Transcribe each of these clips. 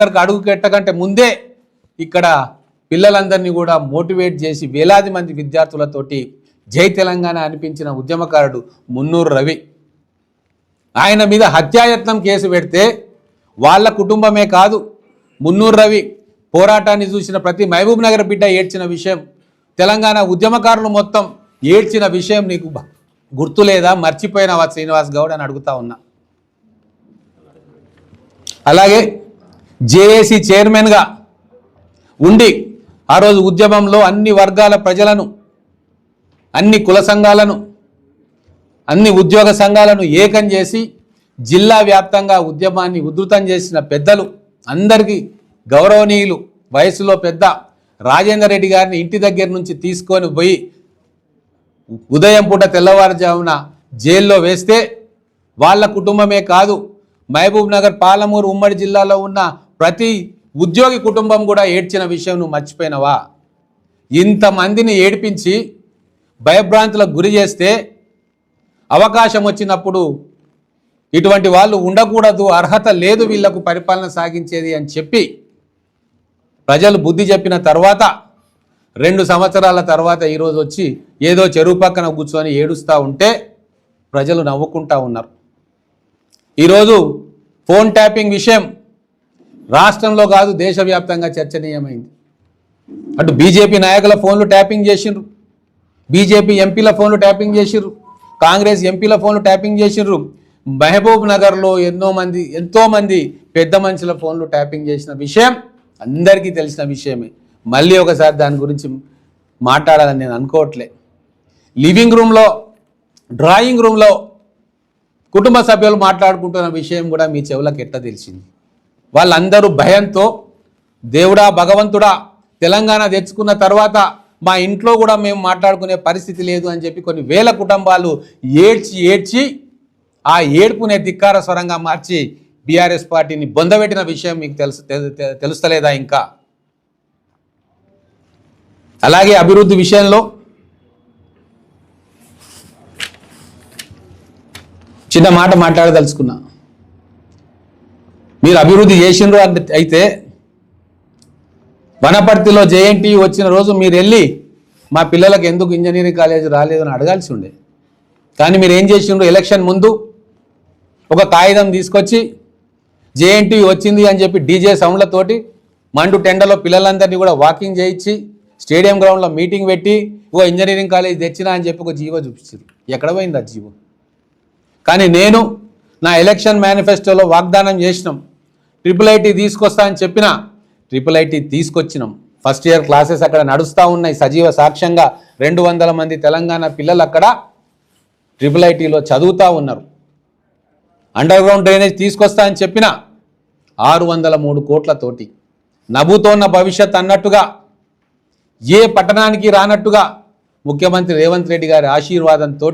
దగ్గరకు అడుగు పెట్టకంటే ముందే ఇక్కడ పిల్లలందరినీ కూడా మోటివేట్ చేసి వేలాది మంది విద్యార్థులతోటి జై తెలంగాణ అనిపించిన ఉద్యమకారుడు మున్నూరు రవి. ఆయన మీద హత్యాయత్నం కేసు పెడితే వాళ్ళ కుటుంబమే కాదు మున్నూరు రవి పోరాటాన్ని చూసిన ప్రతి మహబూబ్ నగర్ బిడ్డ ఏడ్చిన విషయం తెలంగాణ ఉద్యమకారులు మొత్తం ఏడ్చిన విషయం నీకు గుర్తులేదా? మర్చిపోయినావా శ్రీనివాస్ గౌడ్ అని అడుగుతా ఉన్నా. అలాగే జేఏసీ చైర్మన్గా ఉండి ఆ రోజు ఉద్యమంలో అన్ని వర్గాల ప్రజలను అన్ని కుల సంఘాలను అన్ని ఉద్యోగ సంఘాలను ఏకం చేసి జిల్లా వ్యాప్తంగా ఉద్యమాన్ని ఉధృతం చేసిన పెద్దలు అందరికీ గౌరవనీయులు వయసులో పెద్ద రాజేందర్ రెడ్డి గారిని ఇంటి దగ్గర నుంచి తీసుకొని పోయి ఉదయం పూట తెల్లవారుజామున జైల్లో వేస్తే వాళ్ళ కుటుంబమే కాదు మహబూబ్ నగర్ పాలమూరు ఉమ్మడి జిల్లాలో ఉన్న ప్రతి ఉద్యోగి కుటుంబం కూడా ఏడ్చిన విషయం నువ్వు మర్చిపోయినవా? ఇంతమందిని ఏడిపించి భయభ్రాంతులకు గురి చేస్తే అవకాశం వచ్చినప్పుడు ఇటువంటి వాళ్ళు ఉండకూడదు అర్హత లేదు వీళ్ళకు పరిపాలన సాగించేది అని చెప్పి ప్రజలు బుద్ధి చెప్పిన తర్వాత రెండు సంవత్సరాల తర్వాత ఈరోజు వచ్చి ఏదో చెరువు పక్కన కూర్చొని ఏడుస్తూ ఉంటే ప్రజలు నవ్వుకుంటా ఉన్నారు. ఈరోజు ఫోన్ ట్యాపింగ్ విషయం రాష్ట్రంలో కాదు దేశవ్యాప్తంగా చర్చనీయమైంది. అటు బీజేపీ నాయకుల ఫోన్లు ట్యాపింగ్ చేసిండ్రు. బీజేపీ ఎంపీల ఫోన్లు ట్యాపింగ్ చేసిర్రు కాంగ్రెస్ ఎంపీల ఫోన్లు ట్యాపింగ్ చేసిర్రు మహబూబ్ నగర్లో ఎన్నో మంది ఎంతోమంది పెద్ద మనుషుల ఫోన్లు ట్యాపింగ్ చేసిన విషయం అందరికీ తెలిసిన విషయమే. మళ్ళీ ఒకసారి దాని గురించి మాట్లాడాలని నేను అనుకోవట్లే. లివింగ్ రూమ్లో డ్రాయింగ్ రూమ్లో కుటుంబ సభ్యులు మాట్లాడుకుంటున్న విషయం కూడా మీ చెవులకు ఎట్లా తెలిసింది? వాళ్ళందరూ భయంతో దేవుడా భగవంతుడా తెలంగాణ తెచ్చుకున్న తర్వాత మా ఇంట్లో కూడా మేము మాట్లాడుకునే పరిస్థితి లేదు అని చెప్పి కొన్ని వేల కుటుంబాలు ఏడ్చి ఏడ్చి ఆ ఏడ్పునే ధిక్కార స్వరంగా మార్చి బీఆర్ఎస్ పార్టీని బొందబెట్టిన విషయం మీకు తెలుసు తెలుస్తలేదా ఇంకా? అలాగే అభివృద్ధి విషయంలో చిన్న మాట మాట్లాడదలుచుకున్నా. మీరు అభివృద్ధి చేసిండ్రు అంటే అయితే వనపర్తిలో జేఎన్టీ వచ్చిన రోజు మీరు వెళ్ళి మా పిల్లలకు ఎందుకు ఇంజనీరింగ్ కాలేజ్ రాలేదు అని అడగాల్సి ఉండే. కానీ మీరు ఏం చేసిండ్రు? ఎలక్షన్ ముందు ఒక కాగితం తీసుకొచ్చి జేఎన్టీ వచ్చింది అని చెప్పి డీజే సౌండ్లతోటి మండు టెండలో పిల్లలందరినీ కూడా వాకింగ్ చేయించి స్టేడియం గ్రౌండ్లో మీటింగ్ పెట్టి ఓ ఇంజనీరింగ్ కాలేజ్ తెచ్చినా అని చెప్పి ఒక జీవో చూపించారు ఎక్కడ పోయింది ఆ జీవో? కానీ నేను నా ఎలక్షన్ మేనిఫెస్టోలో వాగ్దానం చేసినాం. ట్రిపుల్ ఐటీ తీసుకొస్తా అని చెప్పిన ట్రిపుల్ ఐటీ తీసుకొచ్చినాం. ఫస్ట్ ఇయర్ క్లాసెస్ అక్కడ నడుస్తూ ఉన్నాయి సజీవ సాక్ష్యంగా. రెండు వందల మంది తెలంగాణ పిల్లలు అక్కడ ట్రిపుల్ ఐటీలో చదువుతూ ఉన్నారు. అండర్ గ్రౌండ్ డ్రైనేజ్ తీసుకొస్తా అని చెప్పిన ఆరు వందల మూడు కోట్లతోటి. నభూతోన్న భవిష్యత్ అన్నట్టుగా ఏ పట్టణానికి రానట్టుగా ముఖ్యమంత్రి రేవంత్ రెడ్డి గారి ఆశీర్వాదంతో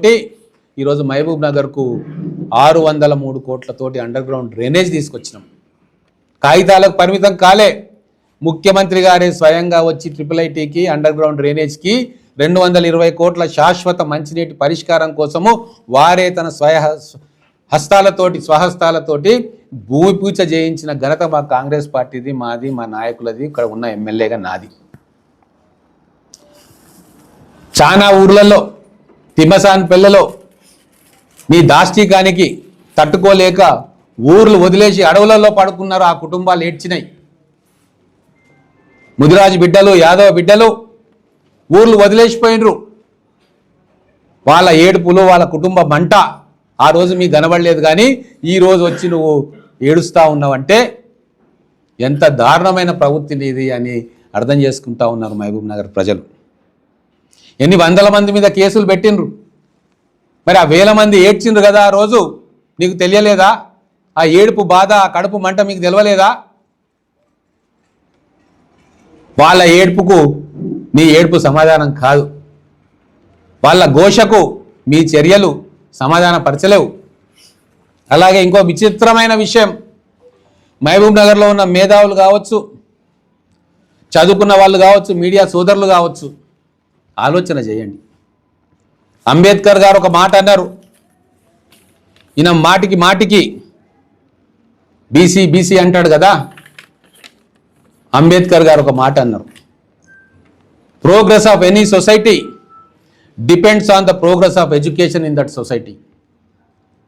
ఈరోజు మహబూబ్ నగర్కు ఆరు వందల మూడు కోట్లతోటి అండర్ గ్రౌండ్ డ్రైనేజ్ తీసుకొచ్చినాం. కాగితాలకు పరిమితం కాలే. ముఖ్యమంత్రి గారే స్వయంగా వచ్చి ట్రిపుల్ ఐటీకి అండర్ గ్రౌండ్ డ్రైనేజ్కి రెండు వందల ఇరవై కోట్ల శాశ్వత మంచినీటి పరిష్కారం కోసము వారే తన స్వయ హస్తాలతోటి స్వహస్తాలతోటి భూమి పూజ చేయించిన ఘనత మా కాంగ్రెస్ పార్టీది మాది మా నాయకులది ఇక్కడ ఉన్న ఎమ్మెల్యేగా నాది. చాలా ఊర్లలో తిమ్మసాన్ పిల్లలో మీ దాష్టికానికి తట్టుకోలేక ఊర్లు వదిలేసి అడవులలో పడుకున్నారు. ఆ కుటుంబాలు ఏడ్చినాయి. ముదిరాజు బిడ్డలు యాదవ బిడ్డలు ఊర్లు వదిలేసిపోయినరు. వాళ్ళ ఏడుపులు వాళ్ళ కుటుంబ మంట ఆ రోజు మీకు కనబడలేదు కానీ ఈ రోజు వచ్చి నువ్వు ఏడుస్తూ ఉన్నావంటే ఎంత దారుణమైన ప్రవృత్తి ఇది అని అర్థం చేసుకుంటా ఉన్నారు మహబూబ్ నగర్ ప్రజలు. ఎన్ని వందల మంది మీద కేసులు పెట్టిండ్రు. మరి ఆ వేల మంది ఏడ్చిండ్రు కదా ఆ రోజు? నీకు తెలియలేదా? ఆ ఏడుపు బాధ ఆ కడుపు మంట మీకు తెలియలేదా వాళ్ళ ఏడుపుకు మీ ఏడుపు సమాధానం కాదు. వాళ్ళ ఘోషకు మీ చర్యలు సమాధానపరచలేవు. అలాగే ఇంకో విచిత్రమైన విషయం. మహబూబ్ నగర్లో ఉన్న మేధావులు కావచ్చు చదువుకున్న వాళ్ళు కావచ్చు మీడియా సోదరులు కావచ్చు ఆలోచన చేయండి. అంబేద్కర్ గారు ఒక మాట అన్నారు. ఈయన మాటికి మాటికి బీసీ బీసీ అంటాడు కదా అంబేద్కర్ గారు ఒక మాట అన్నారు. Progress of any society depends on the progress of education in that society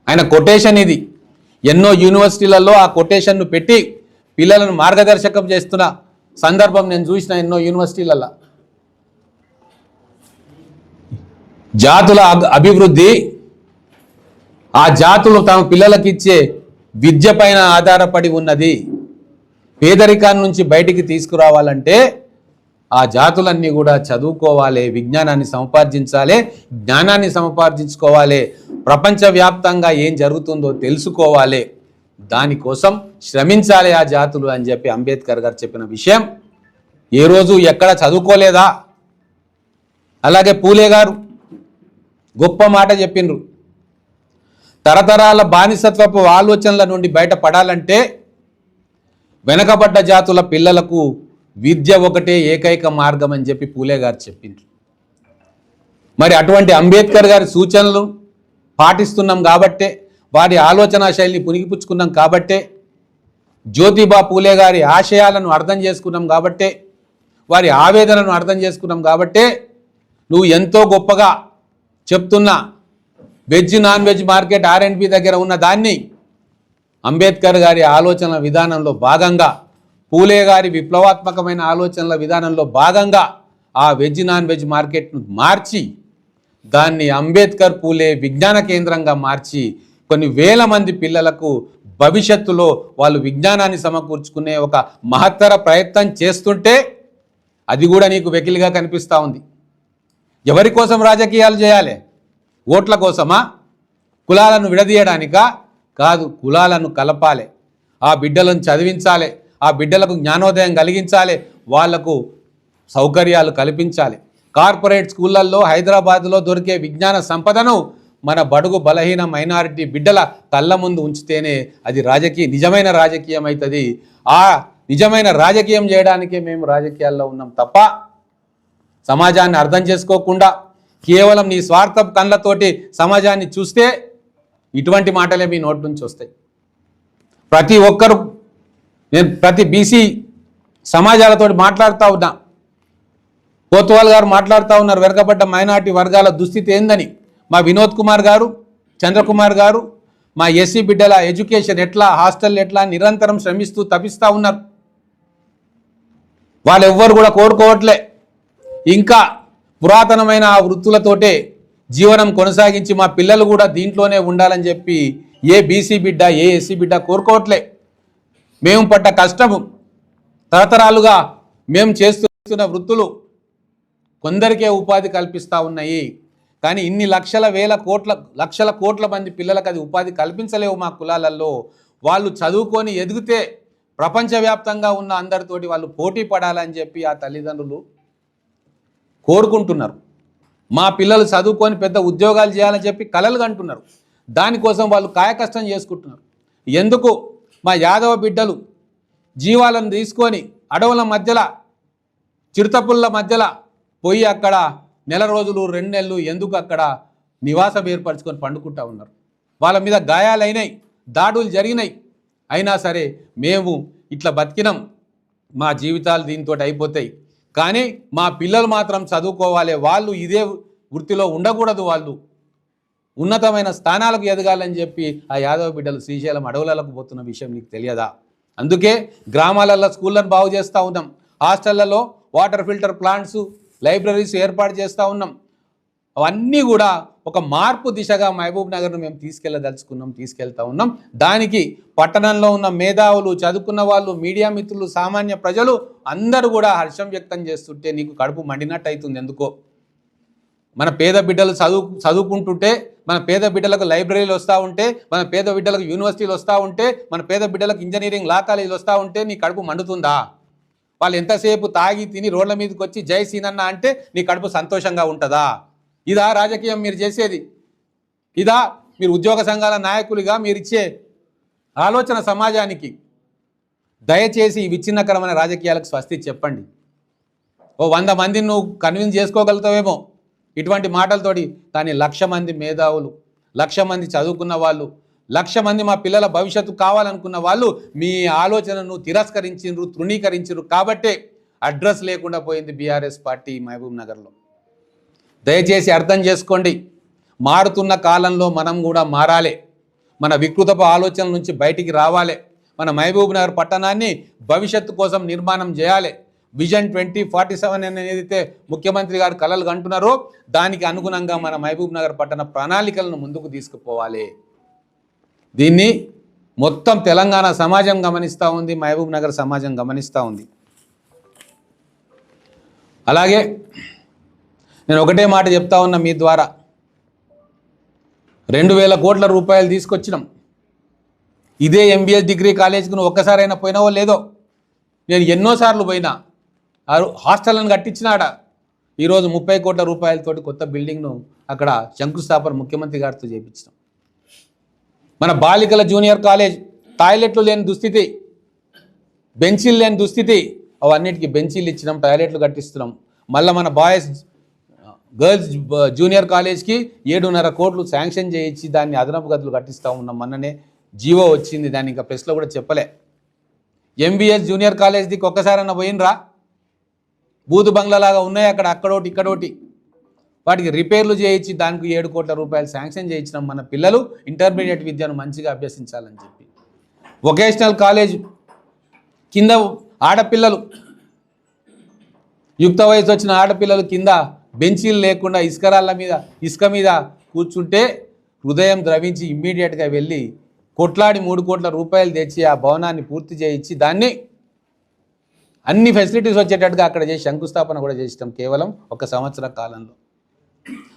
ఆయన కొటేషన్ ఇది. ఎన్నో యూనివర్సిటీలలో ఆ కొటేషన్ను పెట్టి పిల్లలను మార్గదర్శకం చేస్తున్న సందర్భం నేను చూసిన ఎన్నో యూనివర్సిటీలలో జాతుల అభివృద్ధి ఆ జాతులు తమ పిల్లలకిచ్చే విద్య పైన ఆధారపడి ఉన్నది. పేదరికాన్ని నుంచి బయటికి తీసుకురావాలంటే ఆ జాతులన్నీ కూడా చదువుకోవాలి విజ్ఞానాన్ని సముపార్జించాలి జ్ఞానాన్ని సముపార్జించుకోవాలి. ప్రపంచవ్యాప్తంగా ఏం జరుగుతుందో తెలుసుకోవాలి. దానికోసం శ్రమించాలి ఆ జాతులు అని చెప్పి అంబేద్కర్ గారు చెప్పిన విషయం. ఏ రోజు ఎక్కడ చదువుకోలేదా? అలాగే పూలే గారు గొప్ప మాట చెప్పిండ్రు. తరతరాల బానిసత్వపు ఆలోచనల నుండి బయటపడాలంటే వెనకబడ్డ జాతుల పిల్లలకు విద్య ఒకటే ఏకైక మార్గం అని చెప్పి పూలే గారు చెప్పిండ్రు. మరి అటువంటి అంబేద్కర్ గారి సూచనలు పాటిస్తున్నాం కాబట్టే వారి ఆలోచన శైలిని పునిగిపుచ్చుకున్నాం కాబట్టే జ్యోతిబా పూలే గారి ఆశయాలను అర్థం చేసుకున్నాం కాబట్టే వారి ఆవేదనను అర్థం చేసుకున్నాం కాబట్టే నువ్వు ఎంతో గొప్పగా చెప్తున్న veg non veg market R and B దగ్గర ఉన్న దాన్ని అంబేద్కర్ గారి ఆలోచన విధానంలో భాగంగా పూలే గారి విప్లవాత్మకమైన ఆలోచనల విధానంలో భాగంగా ఆ వెజ్ నాన్ వెజ్ మార్కెట్ను మార్చి దాన్ని అంబేద్కర్ పూలే విజ్ఞాన కేంద్రంగా మార్చి కొన్ని వేల మంది పిల్లలకు భవిష్యత్తులో వాళ్ళు విజ్ఞానాన్ని సమకూర్చుకునే ఒక మహత్తర ప్రయత్నం చేస్తుంటే అది కూడా నీకు వెకిలిగా కనిపిస్తూ ఉంది. ఎవరి కోసం రాజకీయాలు చేయాలి? ఓట్ల కోసమా? కులాలను విడదీయడానికా? కాదు కులాలను కలపాలి. ఆ బిడ్డలను చదివించాలి. ఆ బిడ్డలకు జ్ఞానోదయం కలిగించాలి. వాళ్ళకు సౌకర్యాలు కల్పించాలి. కార్పొరేట్ స్కూళ్ళల్లో హైదరాబాద్లో దొరికే విజ్ఞాన సంపదను మన బడుగు బలహీన మైనారిటీ బిడ్డల కళ్ళ ముందు ఉంచితేనే అది రాజకీయ నిజమైన రాజకీయం అవుతుంది ఆ నిజమైన రాజకీయం చేయడానికే మేము రాజకీయాల్లో ఉన్నాం తప్ప సమాజాన్ని అర్థం చేసుకోకుండా కేవలం నీ స్వార్థ కళ్ళతోటి సమాజాన్ని చూస్తే ఇటువంటి మాటలే మీ నోటి నుంచి వస్తాయి. ప్రతి ఒక్కరు నేను ప్రతి బీసీ సమాజాలతో మాట్లాడుతూ ఉన్నా. కోత్వాల్ గారు మాట్లాడుతూ ఉన్నారు వెనకబడ్డ మైనార్టీ వర్గాల దుస్థితి ఏందని. మా వినోద్ కుమార్ గారు చంద్రకుమార్ గారు మా ఎస్సీ బిడ్డల ఎడ్యుకేషన్ ఎట్లా హాస్టల్ ఎట్లా నిరంతరం శ్రమిస్తూ తపిస్తూ ఉన్నారు. వాళ్ళెవ్వరు కూడా కోరుకోవట్లే. ఇంకా పురాతనమైన ఆ వృత్తులతోటే జీవనం కొనసాగించి మా పిల్లలు కూడా దీంట్లోనే ఉండాలని చెప్పి ఏ బీసీ బిడ్డ ఏ ఎస్సీ బిడ్డ కోరుకోవట్లే. మేము పడ్డ కష్టము తరతరాలుగా మేము చేస్తున్న వృత్తులు కొందరికే ఉపాధి కల్పిస్తూ ఉన్నాయి. కానీ ఇన్ని లక్షల వేల కోట్ల లక్షల కోట్ల మంది పిల్లలకు అది ఉపాధి కల్పించలేవు మా కులాలలో వాళ్ళు చదువుకొని ఎదిగితే ప్రపంచవ్యాప్తంగా ఉన్న అందరితోటి వాళ్ళు పోటీ పడాలని చెప్పి ఆ తల్లిదండ్రులు కోరుకుంటున్నారు. మా పిల్లలు చదువుకొని పెద్ద ఉద్యోగాలు చేయాలని చెప్పి కలలు కంటున్నారు. దానికోసం వాళ్ళు కాయకష్టం చేసుకుంటున్నారు. ఎందుకు? మా యాదవ బిడ్డలు జీవాలను తీసుకొని అడవుల మధ్యలో చిరుతపుల్ల మధ్యలో పోయి అక్కడ నెల రోజులు రెండు నెలలు ఎందుకు అక్కడ నివాసం ఏర్పరచుకొని పండుకుంటా ఉన్నారు. వాళ్ళ మీద గాయాలైనాయి దాడులు జరిగినాయి. అయినా సరే మేము ఇట్లా బతికినాం. మా జీవితాలు దీంతో అయిపోతాయి. కానీ మా పిల్లలు మాత్రం చదువుకోవాలి. వాళ్ళు ఇదే వృత్తిలో ఉండకూడదు వాళ్ళు. ఉన్నతమైన స్థానాలకు ఎదగాలని చెప్పి ఆ యాదవ బిడ్డలు శ్రీశైలం అడవులకు పోతున్న విషయం నీకు తెలియదా? అందుకే గ్రామాలలో స్కూళ్ళను బాగు చేస్తూ ఉన్నాం. హాస్టళ్ళలో వాటర్ ఫిల్టర్ ప్లాంట్స్ లైబ్రరీస్ ఏర్పాటు చేస్తూ ఉన్నాం. అవన్నీ కూడా ఒక మార్పు దిశగా మహబూబ్ నగర్ను మేము తీసుకెళ్ళదలుచుకున్నాం తీసుకెళ్తా ఉన్నాం. దానికి పట్టణంలో ఉన్న మేధావులు చదువుకున్న వాళ్ళు మీడియా మిత్రులు సామాన్య ప్రజలు అందరూ కూడా హర్షం వ్యక్తం చేస్తుంటే నీకు కడుపు మండినట్టు అవుతుంది ఎందుకో? మన పేద బిడ్డలు చదువు చదువుకుంటుంటే మన పేద బిడ్డలకు లైబ్రరీలు వస్తూ ఉంటే మన పేద బిడ్డలకు యూనివర్సిటీలు వస్తూ ఉంటే మన పేద బిడ్డలకు ఇంజనీరింగ్ లా కాలేజీలు వస్తూ ఉంటే నీ కడుపు మండుతుందా? వాళ్ళు ఎంతసేపు తాగి తిని రోడ్ల మీదకి వచ్చి జై సీనన్న అంటే నీ కడుపు సంతోషంగా ఉంటుందా? ఇదా రాజకీయం మీరు చేసేది. ఇదా మీరు ఉద్యోగ సంఘాల నాయకులుగా మీరు ఇచ్చే ఆలోచన సమాజానికి. దయచేసి ఈ విచ్ఛిన్నకరమైన రాజకీయాలకు స్వస్తి చెప్పండి. ఓ వంద మందిని నువ్వు కన్విన్స్ చేసుకోగలుగుతావేమో. ఇటువంటి మాటలతోటి కానీ లక్ష మంది మేధావులు లక్ష మంది చదువుకున్న వాళ్ళు లక్ష మంది మా పిల్లల భవిష్యత్తు కావాలనుకున్న వాళ్ళు మీ ఆలోచనను తిరస్కరించిండ్రు తృణీకరించరు కాబట్టే అడ్రస్ లేకుండా పోయింది బీఆర్ఎస్ పార్టీ మహబూబ్ నగర్లో. దయచేసి అర్థం చేసుకోండి. మారుతున్న కాలంలో మనం కూడా మారాలి. మన వికృతపు ఆలోచనల నుంచి బయటికి రావాలి. మన మహబూబ్ నగర్ పట్టణాన్ని భవిష్యత్తు కోసం నిర్మాణం చేయాలి. విజన్ ట్వంటీ ఫార్టీ సెవెన్ అనేది ముఖ్యమంత్రి గారు కలలు కంటున్నారో దానికి అనుగుణంగా మన మహబూబ్ నగర్ పట్టణ ప్రణాళికలను ముందుకు తీసుకుపోవాలి. దీన్ని మొత్తం తెలంగాణ సమాజం గమనిస్తూ ఉంది మహబూబ్ నగర్ సమాజం గమనిస్తూ ఉంది. అలాగే నేను ఒకటే మాట చెప్తా ఉన్నా మీ ద్వారా. రెండు వేల కోట్ల రూపాయలు తీసుకొచ్చినాం. ఇదే ఎంబీఎస్ డిగ్రీ కాలేజీకి నువ్వు ఒక్కసారైనా పోయినావో లేదో? నేను ఎన్నోసార్లు పోయినా. ఆ హాస్టల్ని కట్టించినాడ ఈరోజు ముప్పై కోట్ల రూపాయలతోటి కొత్త బిల్డింగ్ను అక్కడ శంకుస్థాపన ముఖ్యమంత్రి గారితో చేపించినాం. మన బాలికల జూనియర్ కాలేజ్ టాయిలెట్లు లేని దుస్థితి బెంచీలు లేని దుస్థితి అవన్నిటికీ బెంచీలు ఇచ్చినాం టాయిలెట్లు కట్టిస్తున్నాం. మళ్ళీ మన బాయ్స్ గర్ల్స్ జూనియర్ కాలేజ్కి ఏడున్నర కోట్లు శాంక్షన్ చేయించి దాన్ని అదనపు గదులు కట్టిస్తూ ఉన్నాం. మొన్ననే జీవో వచ్చింది. దాన్ని ఇంకా ప్రెస్లో కూడా చెప్పలే. ఎంబీఎస్ జూనియర్ కాలేజ్ దిక్కు ఒక్కసారన్నా పోయినరా? బూత్ బంగ్లాలాగా ఉన్నాయి అక్కడ అక్కడోటి ఇక్కడోటి. వాటికి రిపేర్లు చేయించి దానికి ఏడు కోట్ల రూపాయలు శాంక్షన్ చేయించినాం మన పిల్లలు. ఇంటర్మీడియట్ విద్యను మంచిగా అభ్యసించాలని చెప్పి. వొకేషనల్ కాలేజ్ కింద ఆడపిల్లలు. యుక్త వయసు వచ్చిన ఆడపిల్లలు కింద బెంచీలు లేకుండా ఇసుకరాళ్ళ మీద ఇసుక మీద కూర్చుంటే హృదయం ద్రవించి ఇమ్మీడియట్గా వెళ్ళి కొట్లాడి మూడు కోట్ల రూపాయలు తెచ్చి ఆ భవనాన్ని పూర్తి చేయించి దాన్ని అన్ని ఫెసిలిటీస్ వచ్చేటట్టుగా అక్కడ చేసి శంకుస్థాపన కూడా చేసినాం కేవలం ఒక సంవత్సర కాలంలో.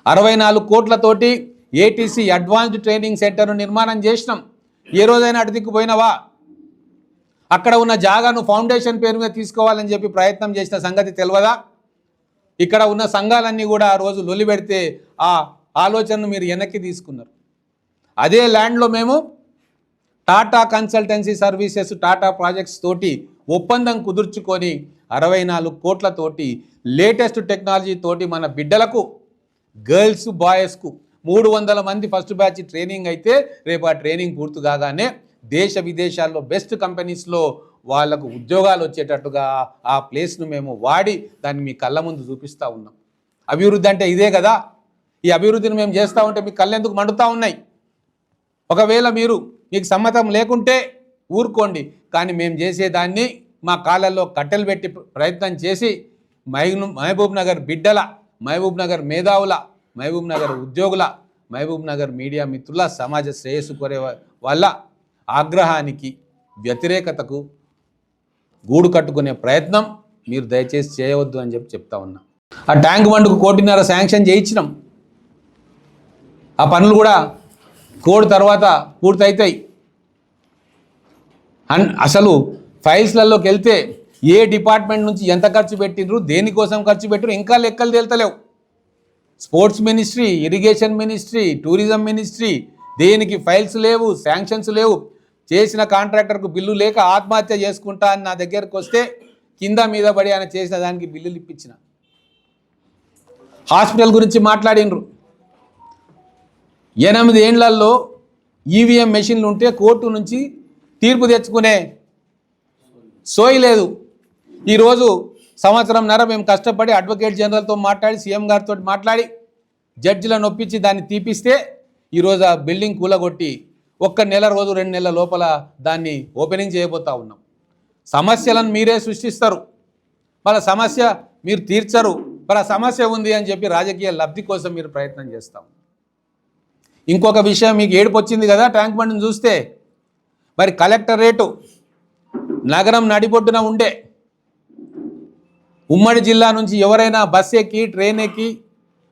అరవై నాలుగు కోట్లతోటి ఏటీసీ అడ్వాన్స్డ్ ట్రైనింగ్ సెంటర్ను నిర్మాణం చేసినాం. ఏ రోజైనా అటుదిక్కుపోయినావా అక్కడ ఉన్న జాగాను ఫౌండేషన్ పేరు మీద తీసుకోవాలని చెప్పి ప్రయత్నం చేసిన సంగతి తెలియదా ఇక్కడ ఉన్న సంఘాలన్నీ కూడా ఆ రోజు లొలి పెడితే ఆ ఆలోచనను మీరు వెనక్కి తీసుకున్నారు. అదే ల్యాండ్లో మేము Tata consultancy services Tata projects తోటి ఒప్పందం కుదుర్చుకొని అరవై నాలుగు కోట్లతోటి లేటెస్ట్ టెక్నాలజీ తోటి మన బిడ్డలకు గర్ల్స్ బాయ్స్కు మూడు వందల మంది ఫస్ట్ బ్యాచ్ ట్రైనింగ్ అయితే రేపు ఆ ట్రైనింగ్ పూర్తి కాగానే దేశ విదేశాల్లో బెస్ట్ కంపెనీస్లో వాళ్ళకు ఉద్యోగాలు వచ్చేటట్టుగా ఆ ప్లేస్ను మేము వాడి దాన్ని మీ కళ్ళ ముందు చూపిస్తూ ఉన్నాం. అభివృద్ధి అంటే ఇదే కదా. ఈ అభివృద్ధిని మేము చేస్తూ ఉంటే మీ కళ్ళెందుకు మండుతూ ఉన్నాయి? ఒకవేళ మీరు మీకు సమ్మతం లేకుంటే ఊరుకోండి. కానీ మేము చేసేదాన్ని మా కాళ్ళల్లో కట్టెలు పెట్టి ప్రయత్నం చేసి మైను మహబూబ్ నగర్ బిడ్డల మహబూబ్ నగర్ మేధావుల మహబూబ్ నగర్ ఉద్యోగుల మహబూబ్ నగర్ మీడియా మిత్రుల సమాజ శ్రేయస్సు కోరే వల్ల ఆగ్రహానికి వ్యతిరేకతకు గూడు కట్టుకునే ప్రయత్నం మీరు దయచేసి చేయవద్దు అని చెప్పి చెప్తా ఉన్నా. ఆ ట్యాంక్ బండ్కు కోటిన్నర శాంక్షన్ చేయించినాం. ఆ పనులు కూడా కోడ్ తర్వాత పూర్తవుతాయి అన్ అసలు ఫైల్స్లలోకి వెళ్తే ఏ డిపార్ట్మెంట్ నుంచి ఎంత ఖర్చు పెట్టిండ్రు దేనికోసం ఖర్చు పెట్టరు ఇంకా లెక్కలు తేల్తలేవు. Sports ministry irrigation ministry tourism ministry దేనికి ఫైల్స్ లేవు శాంక్షన్స్ లేవు. చేసిన కాంట్రాక్టర్కు బిల్లు లేక ఆత్మహత్య చేసుకుంటా అని నా దగ్గరకు వస్తే కింద మీద పడి ఆయన చేసిన దానికి బిల్లులు ఇప్పించిన. హాస్పిటల్ గురించి మాట్లాడినరు. ఎనిమిది ఏండ్లల్లో ఈవీఎం మెషిన్లు ఉంటే కోర్టు నుంచి తీర్పు తెచ్చుకునే సోయి లేదు. ఈరోజు సంవత్సరంన్నర మేము కష్టపడి అడ్వకేట్ జనరల్తో మాట్లాడి సీఎం గారితో మాట్లాడి జడ్జిలను ఒప్పించి దాన్ని తీపిస్తే ఈరోజు ఆ బిల్డింగ్ కూలగొట్టి ఒక్క నెల రోజు రెండు నెలల లోపల దాన్ని ఓపెనింగ్ చేయబోతా ఉన్నాం. సమస్యలను మీరే సృష్టిస్తారు. వాళ్ళ సమస్య మీరు తీర్చరు. వాళ్ళ సమస్య ఉంది అని చెప్పి రాజకీయ లబ్ధి కోసం మీరు ప్రయత్నం చేస్తాం. ఇంకొక విషయం మీకు ఏడుపు వచ్చింది కదా ట్యాంక్ బండ్ని చూస్తే. మరి కలెక్టరేటు నగరం నడిబొడ్డున ఉండే. ఉమ్మడి జిల్లా నుంచి ఎవరైనా బస్ ఎక్కి ట్రైన్ ఎక్కి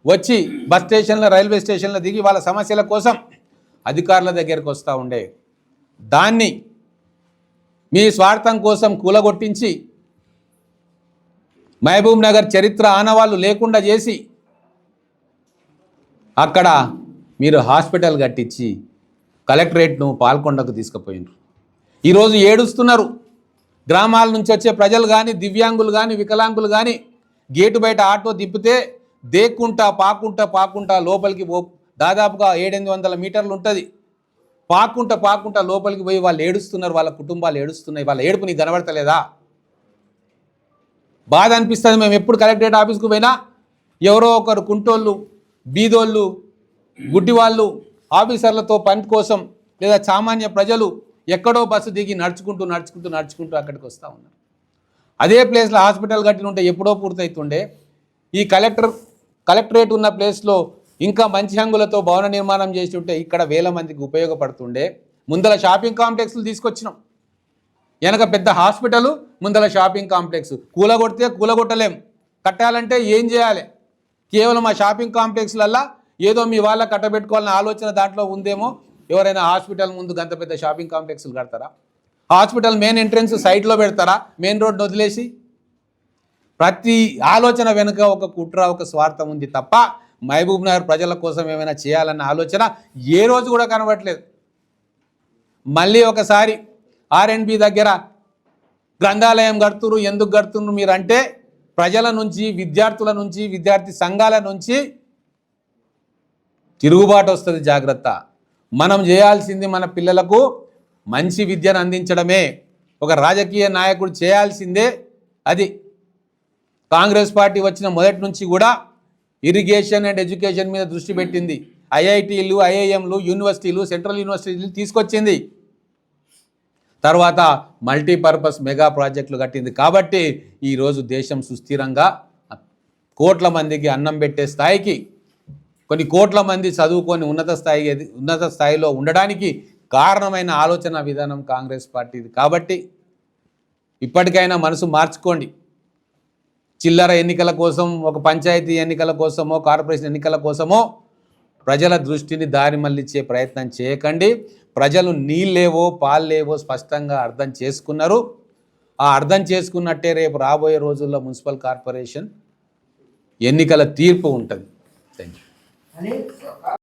వచ్చి బస్ స్టేషన్లో రైల్వే స్టేషన్లో దిగి వాళ్ళ సమస్యల కోసం అధికారుల దగ్గరకు వస్తూ ఉండే. దాన్ని మీ స్వార్థం కోసం కూలగొట్టించి మహబూబ్ నగర్ చరిత్ర ఆనవాళ్ళు లేకుండా చేసి అక్కడ మీరు హాస్పిటల్ కట్టించి కలెక్టరేట్ను పాల్కొండకు తీసుకుపోయినారు. ఈరోజు ఏడుస్తున్నారు. గ్రామాల నుంచి వచ్చే ప్రజలు కానీ దివ్యాంగులు కానీ వికలాంగులు కానీ గేటు బయట ఆటో తిప్పితే దేక్కుంటా పాకుంటా పాకుంటా లోపలికి పో దాదాపుగా ఏడెనిమిది వందల మీటర్లు ఉంటుంది. పాకుంటా పాకుంటా లోపలికి పోయి వాళ్ళు ఏడుస్తున్నారు వాళ్ళ కుటుంబాలు ఏడుస్తున్నాయి వాళ్ళ ఏడుపు నీకు కనబడతలేదా? బాధ అనిపిస్తుంది మేము ఎప్పుడు కలెక్టరేట్ ఆఫీస్కి పోయినా ఎవరో ఒకరు కుంటోళ్ళు బీదోళ్ళు గుడ్డివాళ్ళు ఆఫీసర్లతో పని కోసం లేదా సామాన్య ప్రజలు ఎక్కడో బస్సు దిగి నడుచుకుంటూ నడుచుకుంటూ నడుచుకుంటూ అక్కడికి వస్తూ ఉన్నారు. అదే ప్లేస్లో హాస్పిటల్ కట్టిన ఉంటే ఎప్పుడో పూర్తవుతుండే ఈ కలెక్టర్ కలెక్టరేట్ ఉన్న ప్లేస్లో ఇంకా మంచి హంగులతో భవన నిర్మాణం చేసి ఉంటే ఇక్కడ వేల మందికి ఉపయోగపడుతుండే. ముందల షాపింగ్ కాంప్లెక్స్లు తీసుకొచ్చినాం. వెనక పెద్ద హాస్పిటల్ ముందల షాపింగ్ కాంప్లెక్స్. కూలగొడితే కూలగొట్టలేం. కట్టాలంటే ఏం చేయాలి? కేవలం ఆ షాపింగ్ కాంప్లెక్స్లల్లా ఏదో మీ వాళ్ళ కట్టబెట్టుకోవాలని ఆలోచన దాంట్లో ఉందేమో? ఎవరైనా హాస్పిటల్ ముందు గంత పెద్ద షాపింగ్ కాంప్లెక్స్లు కడతారా? హాస్పిటల్ మెయిన్ ఎంట్రన్స్ సైడ్లో పెడతారా? మెయిన్ రోడ్డు వదిలేసి? ప్రతి ఆలోచన వెనుక ఒక కుట్ర ఒక స్వార్థం ఉంది తప్ప మహబూబ్ నగర్ ప్రజల కోసం ఏమైనా చేయాలన్న ఆలోచన ఏ రోజు కూడా కనబడట్లేదు మళ్ళీ ఒకసారి ఆర్ఎండ్బి దగ్గర గ్రంథాలయం కడుతురు ఎందుకు కడుతున్నారు మీరు అంటే ప్రజల నుంచి విద్యార్థుల నుంచి విద్యార్థి సంఘాల నుంచి తిరుగుబాటు వస్తుంది జాగ్రత్త. మనం చేయాల్సింది మన పిల్లలకు మంచి విద్యను అందించడమే. ఒక రాజకీయ నాయకుడు చేయాల్సిందే అది. కాంగ్రెస్ పార్టీ వచ్చిన మొదటి నుంచి కూడా ఇరిగేషన్ అండ్ ఎడ్యుకేషన్ మీద దృష్టి పెట్టింది. ఐఐటీలు ఐఐఎంలు యూనివర్సిటీలు సెంట్రల్ యూనివర్సిటీలు తీసుకొచ్చింది. తర్వాత మల్టీపర్పస్ మెగా ప్రాజెక్టులు కట్టింది. కాబట్టి ఈరోజు దేశం సుస్థిరంగా కోట్ల మందికి అన్నం పెట్టే స్థాయికి కొన్ని కోట్ల మంది చదువుకొని ఉన్నత స్థాయి ఉన్నత స్థాయిలో ఉండడానికి కారణమైన ఆలోచన విధానం కాంగ్రెస్ పార్టీది. కాబట్టి ఇప్పటికైనా మనసు మార్చుకోండి. చిల్లర ఎన్నికల కోసం ఒక పంచాయతీ ఎన్నికల కోసమో కార్పొరేషన్ ఎన్నికల కోసమో ప్రజల దృష్టిని దారి మళ్ళించే ప్రయత్నం చేయకండి. ప్రజలు నీళ్ళేవో పాల్లేవో స్పష్టంగా అర్థం చేసుకున్నారు. ఆ అర్థం చేసుకున్నట్టే రేపు రాబోయే రోజుల్లో మున్సిపల్ కార్పొరేషన్ ఎన్నికల తీర్పు ఉంటుంది. Thank you